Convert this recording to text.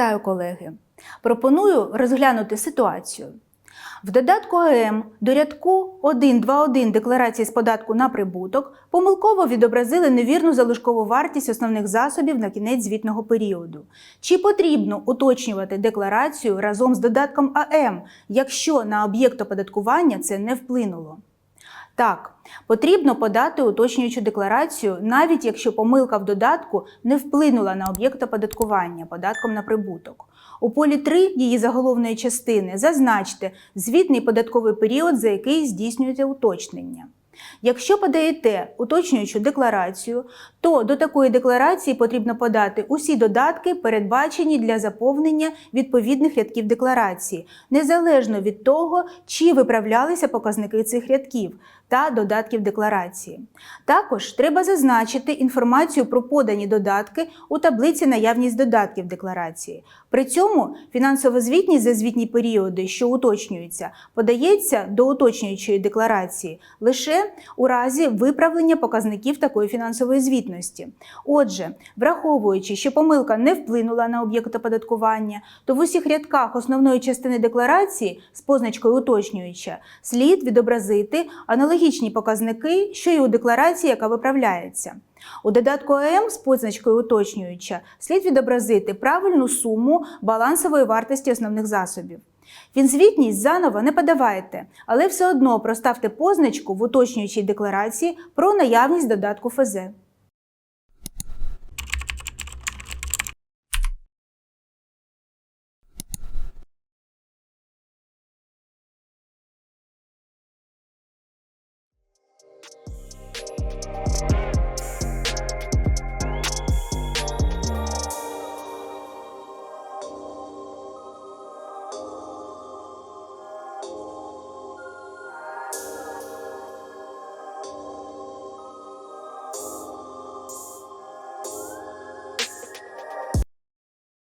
Вітаю, колеги! Пропоную розглянути ситуацію. В додатку АМ до рядку 1.2.1 декларації з податку на прибуток помилково відобразили невірну залишкову вартість основних засобів на кінець звітного періоду. Чи потрібно уточнювати декларацію разом з додатком АМ, якщо на об'єкт оподаткування це не вплинуло? Так, потрібно подати уточнюючу декларацію, навіть якщо помилка в додатку не вплинула на об'єкт оподаткування податком на прибуток. У полі 3 її заголовної частини зазначте звітний податковий період, за який здійснюється уточнення. Якщо подаєте уточнюючу декларацію, то до такої декларації потрібно подати усі додатки, передбачені для заповнення відповідних рядків декларації, незалежно від того, чи виправлялися показники цих рядків та додатків декларації. Також треба зазначити інформацію про подані додатки у таблиці наявність додатків декларації. При цьому фінансова звітність за звітні періоди, що уточнюються, подається до уточнюючої декларації у разі виправлення показників такої фінансової звітності. Отже, враховуючи, що помилка не вплинула на об'єкт оподаткування, то в усіх рядках основної частини декларації з позначкою уточнююча слід відобразити аналогічні показники, що й у декларації, яка виправляється. У додатку АМ з позначкою уточнююча слід відобразити правильну суму балансової вартості основних засобів. Фінзвітність заново не подавайте, але все одно проставте позначку в уточнюючій декларації про наявність додатку ФЗ.